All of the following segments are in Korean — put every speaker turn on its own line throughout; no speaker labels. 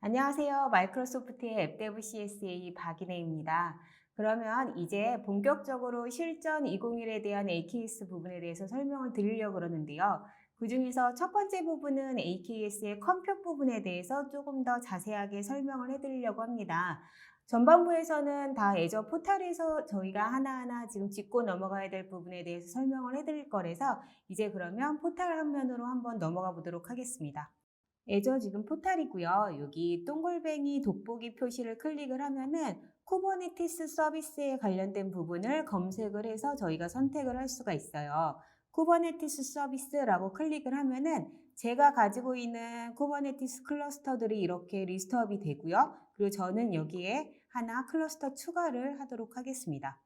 안녕하세요. 마이크로소프트의 앱데브 CSA 박인혜입니다. 그러면 이제 본격적으로 실전 201에 대한 AKS 부분에 대해서 설명을 드리려고 그러는데요. 그 중에서 첫 번째 부분은 AKS의 컴퓨 부분에 대해서 조금 더 자세하게 설명을 해드리려고 합니다. 전반부에서는 다 애저 포탈에서 저희가 하나하나 지금 짚고 넘어가야 될 부분에 대해서 설명을 해드릴 거라서 이제 그러면 포탈 화면으로 한번 넘어가 보도록 하겠습니다. 애저 지금 포탈이고요. 여기 동글뱅이 돋보기 표시를 클릭을 하면은 쿠버네티스 서비스에 관련된 부분을 검색을 해서 저희가 선택을 할 수가 있어요. 쿠버네티스 서비스라고 클릭을 하면은 제가 가지고 있는 쿠버네티스 클러스터들이 이렇게 리스트업이 되고요. 그리고 저는 여기에 하나 클러스터 추가를 하도록 하겠습니다.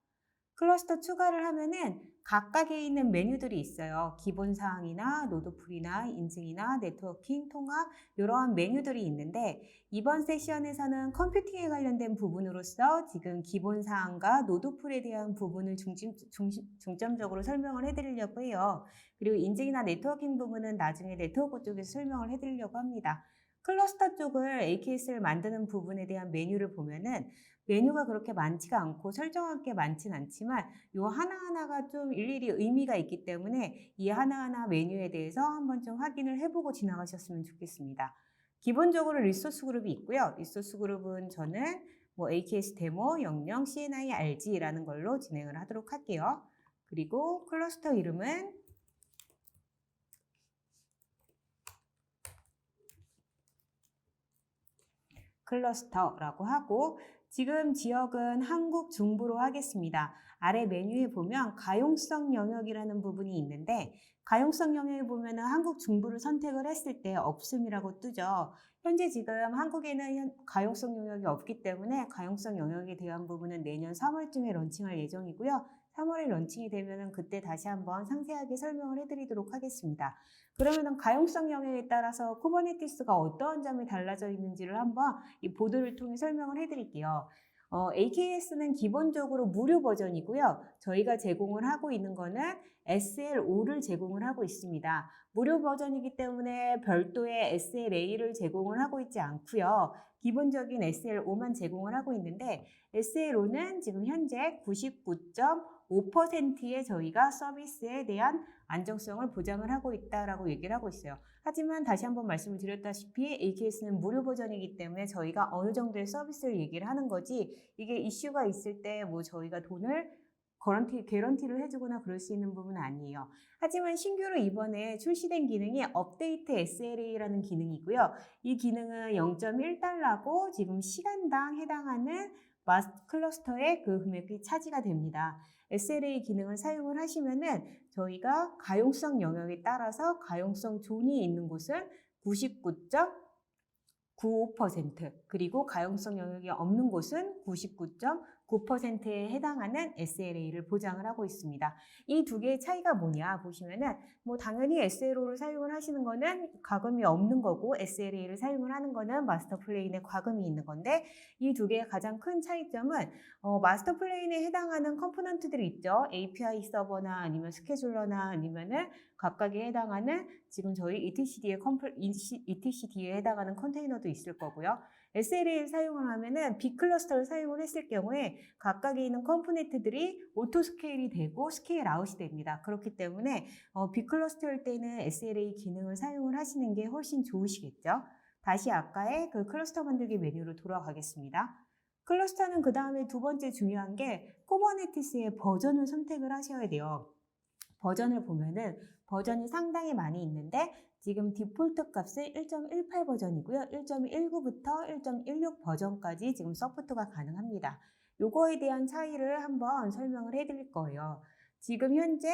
클러스터 추가를 하면은 각각에 있는 메뉴들이 있어요. 기본 사항이나 노드풀이나 인증이나 네트워킹, 통합 이러한 메뉴들이 있는데 이번 세션에서는 컴퓨팅에 관련된 부분으로서 지금 기본 사항과 노드풀에 대한 부분을 중심, 중심, 중점적으로 설명을 해드리려고 해요. 그리고 인증이나 네트워킹 부분은 나중에 네트워크 쪽에서 설명을 해드리려고 합니다. 클러스터 쪽을 AKS를 만드는 부분에 대한 메뉴를 보면은 메뉴가 그렇게 많지가 않고 설정할 게 많진 않지만 요 하나하나가 좀 일일이 의미가 있기 때문에 이 하나하나 메뉴에 대해서 한번 좀 확인을 해보고 지나가셨으면 좋겠습니다. 기본적으로 리소스 그룹이 있고요. 리소스 그룹은 저는 뭐 AKS 데모, 영영, CNI, RG라는 걸로 진행을 하도록 할게요. 그리고 클러스터 이름은 클러스터라고 하고 지금 지역은 한국 중부로 하겠습니다. 아래 메뉴에 보면 가용성 영역이라는 부분이 있는데 가용성 영역에 보면 한국 중부를 선택을 했을 때 없음이라고 뜨죠. 현재 지금 한국에는 가용성 영역이 없기 때문에 가용성 영역에 대한 부분은 내년 3월쯤에 런칭할 예정이고요. 3월에 런칭이 되면 그때 다시 한번 상세하게 설명을 해드리도록 하겠습니다. 그러면 가용성 영역에 따라서 쿠버네티스가 어떠한 점이 달라져 있는지를 한번 이 보드를 통해 설명을 해드릴게요. 어, AKS는 기본적으로 무료 버전이고요. 저희가 제공을 하고 있는 거는 SL5를 제공을 하고 있습니다. 무료 버전이기 때문에 별도의 SLA를 제공을 하고 있지 않고요. 기본적인 SL5만 제공을 하고 있는데 SL5는 지금 현재 99.5%의 저희가 서비스에 대한 안정성을 보장을 하고 있다라고 얘기를 하고 있어요. 하지만 다시 한번 말씀을 드렸다시피 AKS는 무료 버전이기 때문에 저희가 어느 정도의 서비스를 얘기를 하는 거지 이게 이슈가 있을 때 뭐 저희가 돈을 거런티, 개런티를 해주거나 그럴 수 있는 부분은 아니에요. 하지만 신규로 이번에 출시된 기능이 업데이트 SLA라는 기능이고요. 이 기능은 0.1달러고 지금 시간당 해당하는 마스 클러스터의 그 금액이 차지가 됩니다. SLA 기능을 사용을 하시면은 저희가 가용성 영역에 따라서 가용성 존이 있는 곳은 99.95% 그리고 가용성 영역이 없는 곳은 99.9%에 해당하는 SLA를 보장을 하고 있습니다. 이 두 개의 차이가 뭐냐 보시면은 뭐 당연히 SLO를 사용을 하시는 거는 과금이 없는 거고 SLA를 사용을 하는 거는 마스터 플레인에 과금이 있는 건데 이 두 개의 가장 큰 차이점은 어, 마스터 플레인에 해당하는 컴포넌트들이 있죠. API 서버나 아니면 스케줄러나 아니면은 각각에 해당하는 지금 저희 etcd의 컴플, etcd에 해당하는 컨테이너도 있을 거고요. SLA를 사용을 하면은 빅클러스터를 사용을 했을 경우에 각각에 있는 컴포넌트들이 오토 스케일이 되고 스케일 아웃이 됩니다. 그렇기 때문에 어, 빅클러스터일 때는 SLA 기능을 사용을 하시는 게 훨씬 좋으시겠죠. 다시 아까의 그 클러스터 만들기 메뉴로 돌아가겠습니다. 클러스터는 그 다음에 두 번째 중요한 게 쿠버네티스의 버전을 선택을 하셔야 돼요. 버전을 보면은 버전이 상당히 많이 있는데 지금 디폴트 값은 1.18 버전이고요. 1.19부터 1.16 버전까지 지금 서포트가 가능합니다. 요거에 대한 차이를 한번 설명을 해드릴 거예요. 지금 현재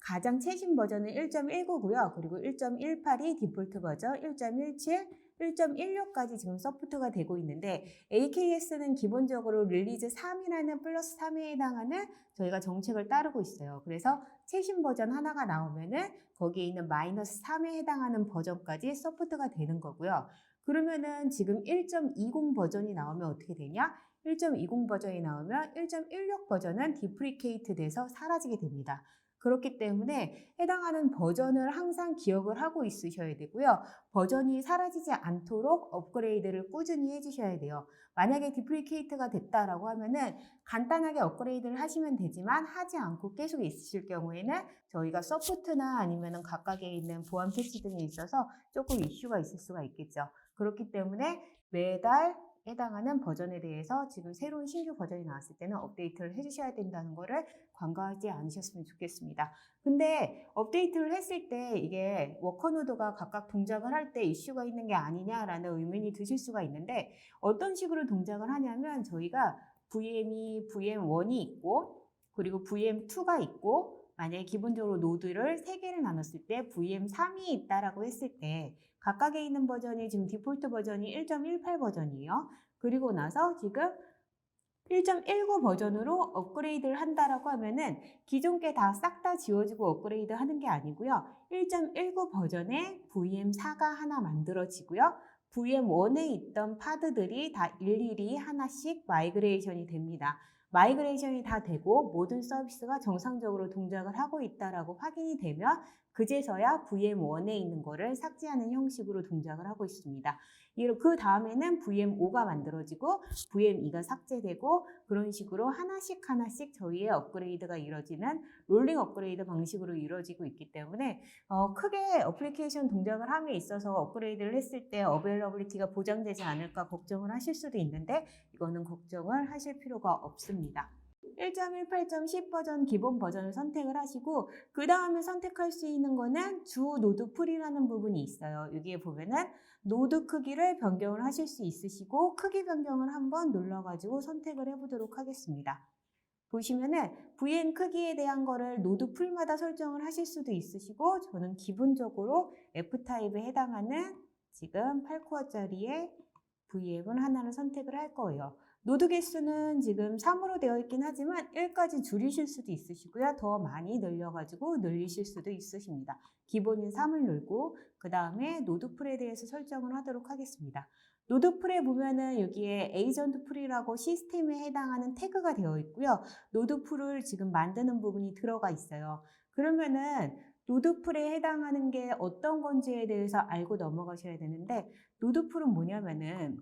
가장 최신 버전은 1.19고요. 그리고 1.18이 디폴트 버전, 1.17, 1.16까지 지금 서포트가 되고 있는데 AKS는 기본적으로 릴리즈 3이라는 플러스 3에 해당하는 저희가 정책을 따르고 있어요. 그래서 최신 버전 하나가 나오면은 거기에 있는 마이너스 3에 해당하는 버전까지 서포트가 되는 거고요. 그러면은 지금 1.20 버전이 나오면 어떻게 되냐? 1.20 버전이 나오면 1.16 버전은 디프리케이트 돼서 사라지게 됩니다. 그렇기 때문에 해당하는 버전을 항상 기억을 하고 있으셔야 되고요. 버전이 사라지지 않도록 업그레이드를 꾸준히 해주셔야 돼요. 만약에 디프리케이트가 됐다라고 하면은 간단하게 업그레이드를 하시면 되지만 하지 않고 계속 있으실 경우에는 저희가 서포트나 아니면은 각각에 있는 보안 패치 등에 있어서 조금 이슈가 있을 수가 있겠죠. 그렇기 때문에 매달 해당하는 버전에 대해서 지금 새로운 신규 버전이 나왔을 때는 업데이트를 해주셔야 된다는 거를 관과하지 않으셨으면 좋겠습니다. 근데 업데이트를 했을 때 이게 워커노드가 각각 동작을 할 때 이슈가 있는 게 아니냐라는 의문이 드실 수가 있는데 어떤 식으로 동작을 하냐면 저희가 VM이 VM1이 있고 그리고 VM2가 있고 만약에 기본적으로 노드를 3개를 나눴을 때 VM3이 있다라고 했을 때 각각에 있는 버전이 지금 디폴트 버전이 1.18 버전이에요. 그리고 나서 지금 1.19 버전으로 업그레이드를 한다라고 하면은 기존 게 다싹다 지워지고 업그레이드 하는 게 아니고요. 1.19 버전에 VM4가 하나 만들어지고요. VM1에 있던 파드들이 다 일일이 하나씩 마이그레이션이 됩니다. 마이그레이션이 다 되고 모든 서비스가 정상적으로 동작을 하고 있다라고 확인이 되면 그제서야 VM1에 있는 거를 삭제하는 형식으로 동작을 하고 있습니다. 그 다음에는 VM5가 만들어지고 VM2가 삭제되고 그런 식으로 하나씩 하나씩 저희의 업그레이드가 이루어지는 롤링 업그레이드 방식으로 이루어지고 있기 때문에 어, 크게 어플리케이션 동작을 함에 있어서 업그레이드를 했을 때 어베일러블리티가 보장되지 않을까 걱정을 하실 수도 있는데 이거는 걱정을 하실 필요가 없습니다. 1.18.10 버전 기본 버전을 선택을 하시고 그 다음에 선택할 수 있는 거는 주 노드 풀이라는 부분이 있어요. 여기에 보면은 노드 크기를 변경을 하실 수 있으시고 크기 변경을 한번 눌러가지고 선택을 해보도록 하겠습니다. 보시면은 VM 크기에 대한 거를 노드 풀마다 설정을 하실 수도 있으시고 저는 기본적으로 F타입에 해당하는 지금 8코어짜리의 VM을 하나를 선택을 할 거예요. 노드 개수는 지금 3으로 되어 있긴 하지만 1까지 줄이실 수도 있으시고요. 더 많이 늘려가지고 늘리실 수도 있으십니다. 기본인 3을 늘고 그 다음에 노드 풀에 대해서 설정을 하도록 하겠습니다. 노드 풀에 보면은 여기에 에이전트 풀이라고 시스템에 해당하는 태그가 되어 있고요. 노드 풀을 지금 만드는 부분이 들어가 있어요. 그러면은 노드 풀에 해당하는 게 어떤 건지에 대해서 알고 넘어가셔야 되는데 노드 풀은 뭐냐면은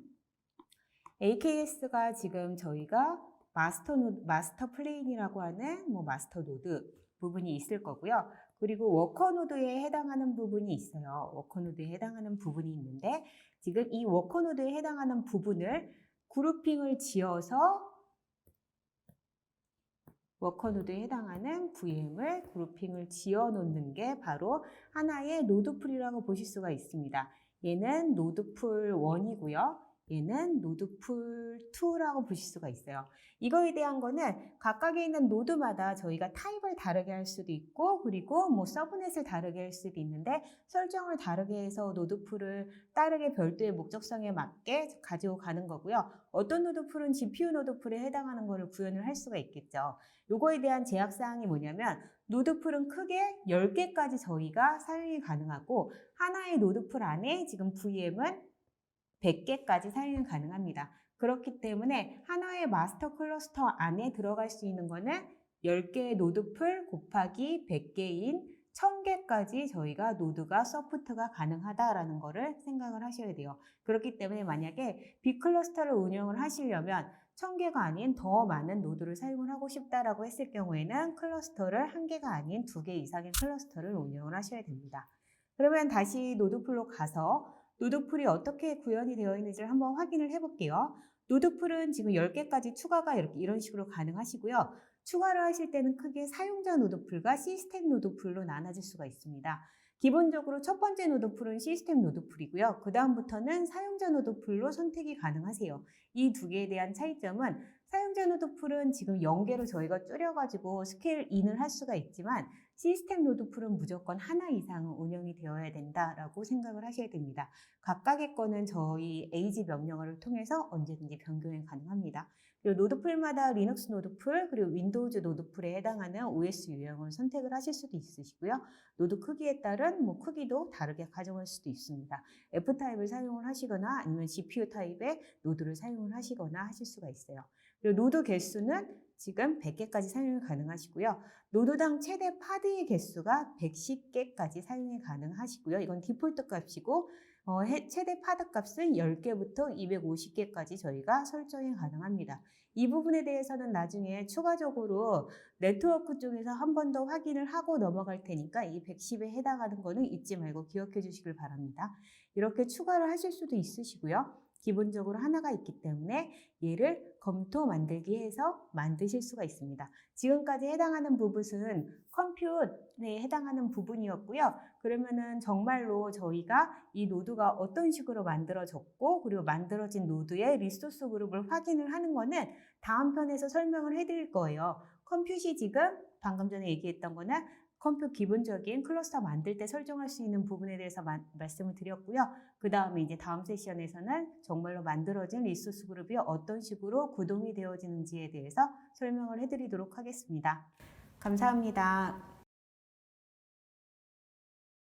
AKS가 지금 저희가 마스터 노드, 마스터 플레인이라고 하는 뭐 마스터 노드 부분이 있을 거고요. 그리고 워커 노드에 해당하는 부분이 있어요. 워커 노드에 해당하는 부분이 있는데 지금 이 워커 노드에 해당하는 부분을 그룹핑을 지어서 워커 노드에 해당하는 VM을 그룹핑을 지어 놓는 게 바로 하나의 노드풀이라고 보실 수가 있습니다. 얘는 노드풀 1이고요. 얘는 노드풀 2라고 보실 수가 있어요. 이거에 대한 거는 각각에 있는 노드마다 저희가 타입을 다르게 할 수도 있고 그리고 뭐 서브넷을 다르게 할 수도 있는데 설정을 다르게 해서 노드풀을 다르게 별도의 목적성에 맞게 가지고 가는 거고요. 어떤 노드풀은 GPU 노드풀에 해당하는 거를 구현을 할 수가 있겠죠. 요거에 대한 제약사항이 뭐냐면 노드풀은 크게 10개까지 저희가 사용이 가능하고 하나의 노드풀 안에 지금 VM은 100개까지 사용이 가능합니다. 그렇기 때문에 하나의 마스터 클러스터 안에 들어갈 수 있는 거는 10개의 노드풀 곱하기 100개인 1000개까지 저희가 노드가 서포트가 가능하다라는 거를 생각을 하셔야 돼요. 그렇기 때문에 만약에 빅클러스터를 운영을 하시려면 1000개가 아닌 더 많은 노드를 사용을 하고 싶다라고 했을 경우에는 클러스터를 한 개가 아닌 두 개 이상의 클러스터를 운영을 하셔야 됩니다. 그러면 다시 노드풀로 가서 노드풀이 어떻게 구현이 되어 있는지를 한번 확인을 해볼게요. 노드풀은 지금 10개까지 추가가 이렇게 이런 식으로 가능하시고요. 추가를 하실 때는 크게 사용자 노드풀과 시스템 노드풀로 나눠질 수가 있습니다. 기본적으로 첫 번째 노드풀은 시스템 노드풀이고요. 그 다음부터는 사용자 노드풀로 선택이 가능하세요. 이 두 개에 대한 차이점은 사용자 노드풀은 지금 0개로 저희가 줄여가지고 스케일 인을 할 수가 있지만 시스템 노드풀은 무조건 하나 이상은 운영이 되어야 된다라고 생각을 하셔야 됩니다. 각각의 거는 저희 에이지 명령어를 통해서 언제든지 변경이 가능합니다. 그리고 노드풀마다 리눅스 노드풀 그리고 윈도우즈 노드풀에 해당하는 OS 유형을 선택을 하실 수도 있으시고요. 노드 크기에 따른 뭐 크기도 다르게 가정할 수도 있습니다. F 타입을 사용을 하시거나 아니면 GPU 타입의 노드를 사용을 하시거나 하실 수가 있어요. 그리고 노드 개수는 지금 100개까지 사용이 가능하시고요. 노드당 최대 파드의 개수가 110개까지 사용이 가능하시고요. 이건 디폴트 값이고 어, 해- 최대 파드 값은 10개부터 250개까지 저희가 설정이 가능합니다. 이 부분에 대해서는 나중에 추가적으로 네트워크 쪽에서 한 번 더 확인을 하고 넘어갈 테니까 이 110에 해당하는 거는 잊지 말고 기억해 주시길 바랍니다. 이렇게 추가를 하실 수도 있으시고요. 기본적으로 하나가 있기 때문에 얘를 검토 만들기 해서 만드실 수가 있습니다. 지금까지 해당하는 부분은 컴퓨터에 해당하는 부분이었고요. 그러면은 정말로 저희가 이 노드가 어떤 식으로 만들어졌고 그리고 만들어진 노드의 리소스 그룹을 확인을 하는 거는 다음 편에서 설명을 해드릴 거예요. 컴퓨시 지금 방금 전에 얘기했던 거는 컴퓨 기본적인 클러스터 만들 때 설정할 수 있는 부분에 대해서 마- 말씀을 드렸고요. 그 다음에 이제 다음 세션에서는 정말로 만들어진 리소스 그룹이 어떤 식으로 구동이 되어지는지에 대해서 설명을 해드리도록 하겠습니다. 감사합니다.